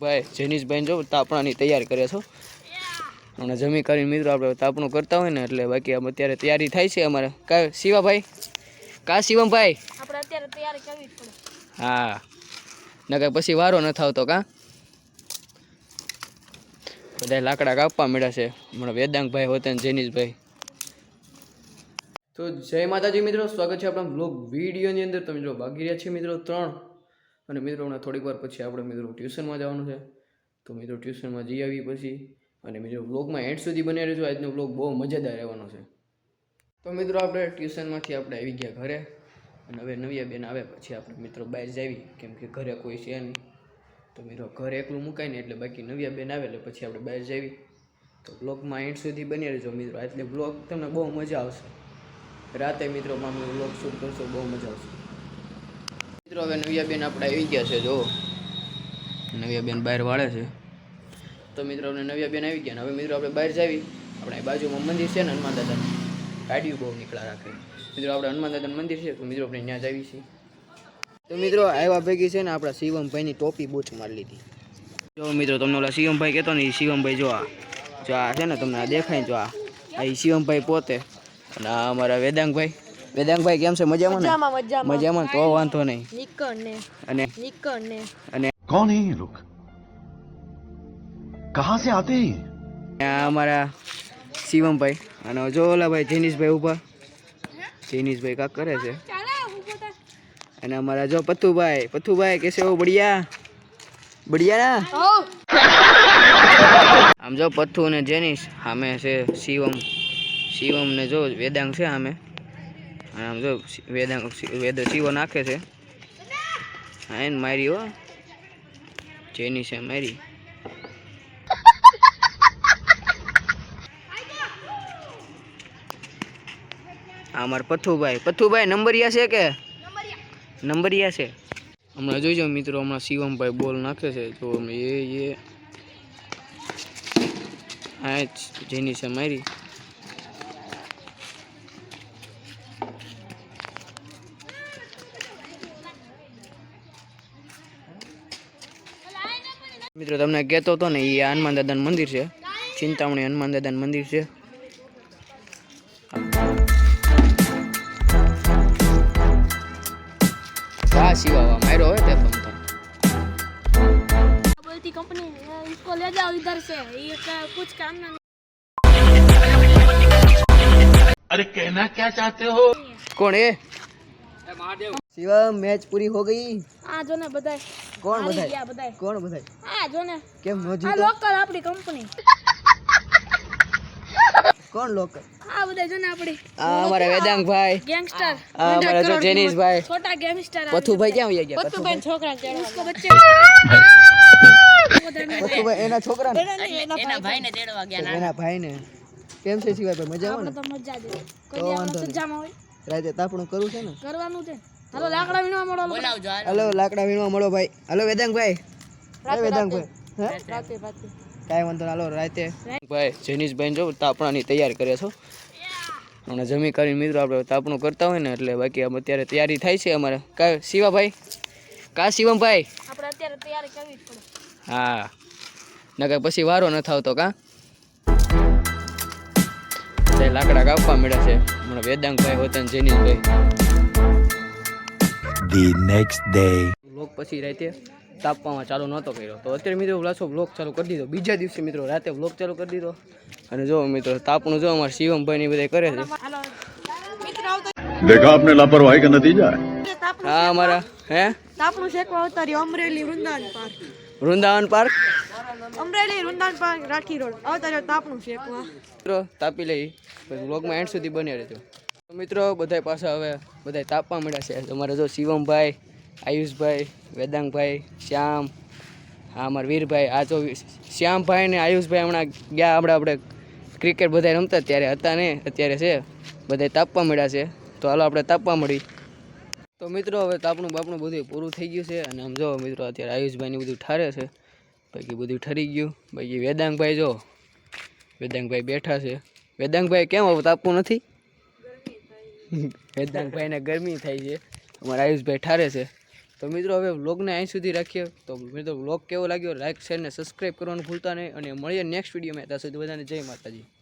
ભાઈ જેનીશભાઈ જો તાપણાની તૈયાર કરે છો અને જમી કરીને મિત્રો આપણે તાપણું કરતા હોય ને એટલે બાકી આમ અત્યારે તૈયારી થાય છે અમારે. કા શિવાભાઈ? કા શિવમભાઈ? આપણે અત્યારે તૈયારી કરવી પડે. હા. નકર પછી વારો ન આવતો કા? બધા લાકડા કાપવા મળ્યા છે. હમણાં વેદાંગભાઈ હોતે ને જેનીશભાઈ. તો જય માતાજી મિત્રો સ્વાગત છે આપણા બ્લોગ વિડીયોની અંદર. તમે જો ભાગી રહ્યા છીએ મિત્રો ત્રણ અને મિત્રો થોડીક વાર પછી આપણે મિત્રો ટ્યુશનમાં જવાનું છે. તો મિત્રો ટ્યુશનમાં જઈ આવી પછી અને મિત્રો બ્લોગમાં એન્ડ સુધી બની રહેજો. આજનો બ્લોગ બહુ મજેદાર રહેવાનો છે. તો મિત્રો આપણે ટ્યુશનમાંથી આપણે આવી ગયા ઘરે અને હવે નવી બેન આવે પછી આપણે મિત્રો બહાર જાવી કેમ કે ઘરે કોઈ છે નહીં. તો મિત્રો ઘરે એકલું મુકાય ને એટલે બાકી નવી બેન આવે એટલે પછી આપણે બહાર જાવી તો બ્લોગમાં એન્ડ સુધી બની રહેજો મિત્રો. એટલે બ્લોગ તમને બહુ મજા આવશે. રાતે મિત્રો માં બ્લોગ શૂટ કરશો, બહુ મજા આવશે. મિત્રો, હવે નવિયાબેન આપણે આવી ગયા છે જો નવિયાબેન બહાર વાળે છે. તો મિત્રો આપણે નવિયાબેન આવી ગયા હવે મિત્રો, આપણે બહાર જાવી. આપણે બાજુમાં મંદિર છે ને, હનુમાન દાદાનું. ગાડીઓ બહુ નીકળા રાખે. મિત્રો, આપણે હનુમાન દાદાનું મંદિર છે, તો મિત્રો, આપણે ત્યાં જાવી છીએ. તો મિત્રો, આવ્યા ભેગી છે ને, આપણા શિવમભાઈની ટોપી બૂચ મારી લીધી. જો મિત્રો, તમને ઓલા શિવમભાઈ કહેતો ને એ શિવમભાઈ જો આ જો આ છે ને, તમને આ દેખાય જો આ ઈ શિવમભાઈ પોતે. અને આ અમારા વેદાંગભાઈ. વેદાંગભાઈ કેમ છે? મજામાં ને? મજામાં તો વાંધો નહીં. નીકળને અને નીકળને અને કોણ હે લોક? કહા સે આતે હે? અમારા શિવમભાઈ અને જો ઓલાભાઈ જૈનિશભાઈ ઊભા. જૈનિશભાઈ કાક કરે છે. અને અમારા જો પથુભાઈ પથુભાઈ કેસે ઓ બઢિયા? બઢિયા ના આમ જો પથ્થુ ને જેનિશ સામે છે શિવમ. શિવમ ને જો વેદાંગ છે આમે આમ જો શિ- વેદ શિવો નાખે છે. હા, એને મારી હો. જેનીશે મારી. આ પથુભાઈ. પથ્થુભાઈ નંબરિયા છે કે? નંબરિયા છે. હમણાં જોઈજો મિત્રો, હમણાં શિવમભાઈ બોલ નાખે છે, તો એ એ હા જેની છે મારી. મિત્રો તમને કહેતો હતો ને એ હનુમાન દાદાનું મંદિર છે ચિંતામણી હનુમાન દાદાનું મંદિર છે કા સિવાવા માર્યો હોય તે તમતા बोलती कंपनी इसको ले जाओ इधर से ये का- कुछ काम ना अरे कहना क्या चाहते हो કોણ એ શિવમ મેચ પૂરી હો ગઈ? આ જો ને બધાય. કોણ બધાય? બધાય. કોણ બધાય? આ જો ને. કેમ નો જીતો? આ લોકલ આપણી કંપની કોણ લોકલ આ બધા જો ને આપણી. આ અમારા વેદાંગ ભાઈ. ગેંગસ્ટર આ અમારા જો જેનિસ ભાઈ. છોટા ગેંગસ્ટર પથુ ભાઈ ક્યાં હોય ગયા? પથુ ભાઈ છોકરા ચડો ઉસકો બચ્ચે પથુ ભાઈ એના છોકરા એના ભાઈ ને. તેડવા ગયા એના ભાઈ ને કેમ છે શિવાય ભાઈ? મજા આવે ને? તો મજા આવે. કોઈ દિવસ સજામાં હોય. રાતે તાપણું કરવું છે ને? કરવાનું છે. હાલો લાકડા વીણવા મળો બોલાવજો હલો. લાકડા વીણવા મળો ભાઈ. હલો વેદાંગભાઈ હલો વેદાંગભાઈ રાતે. રાતે કાંઈ વાંધો ના હાલો રાતે. ભાઈ જેનીશભાઈ જો તાપણાની તૈયાર કરે છો. અને જમી કરીને મિત્રો આપણે તાપણું કરતા હોય ને એટલે બાકી આમ અત્યારે તૈયારી થાય છે અમારે. કા શિવાભાઈ? કા શિવમભાઈ? આપણે અત્યારે તૈયારી કરવી જ પડે. હા. નકર પછી વારો ન આવતો કા? લાકડા કાપવા મળ્યા છે. હમણાં વેદાંગભાઈ હોતન જેનીશભાઈ ધી નેક્સ્ટ ડે લોક પછી રાતે તાપવામાં ચાલુ નહોતો કર્યો. તો અત્યારે મિત્રો પાછો બ્લોગ ચાલુ કરી દીધો. બીજા દિવસે મિત્રો રાતે બ્લોગ ચાલુ કરી દીધો. અને જો મિત્રો તાપનું જો અમારા શિવમભાઈ ની બધા કરે છે. દેખા આપને લાપરવાહી કે નતીજા હા અમારા હે? તાપણું શેકવા ઉતારી Amreli Vrindavan park. Vrindavan park? Amreli Vrindavan park રાખી રોડ. અવતાર્યો તાપનું છે મિત્રો તાપી લઈ. પછી વ્લોગમાં એન્ડ સુધી બની રહેજો. તો મિત્રો બધાય પાસે હવે બધાય તાપવા મળ્યા છે. તમારે જો શિવમભાઈ આયુષભાઈ વેદાંગભાઈ શ્યામ હા અમારા વીરભાઈ આ જો શ્યામભાઈ ને આયુષભાઈ હમણાં ગયા આપણે આપણે ક્રિકેટ બધા રમતા ત્યારે હતા ને અત્યારે છે. બધાય તાપવા મળ્યા છે. તો હાલો આપણે તાપવા મળી. તો મિત્રો, હવે તાપણું બાપણું બધું પૂરું થઈ ગયું છે અને આમ જો મિત્રો, અત્યારે આયુષભાઈને બધું ઠારે છે. બાકી બધું ઠરી ગયું. બાકી વેદાંગભાઈ જો, વેદાંગભાઈ બેઠા છે. વેદાંગભાઈ કેમ હવે તાપવું નથી? વેદાંગભાઈને ગરમી થાય છે. અમારા આયુષભાઈ ઠારે છે. તો મિત્રો, હવે વ્લોગને અહીં સુધી રાખીએ. તો મિત્રો, વ્લોગ કેવો લાગ્યો? લાઈક શેર ને સબસ્ક્રાઈબ કરવાનું ભૂલતા નહીં. અને મળીએ નેક્સ્ટ વિડીયોમાં ત્યાં સુધી બધાને જય માતાજી.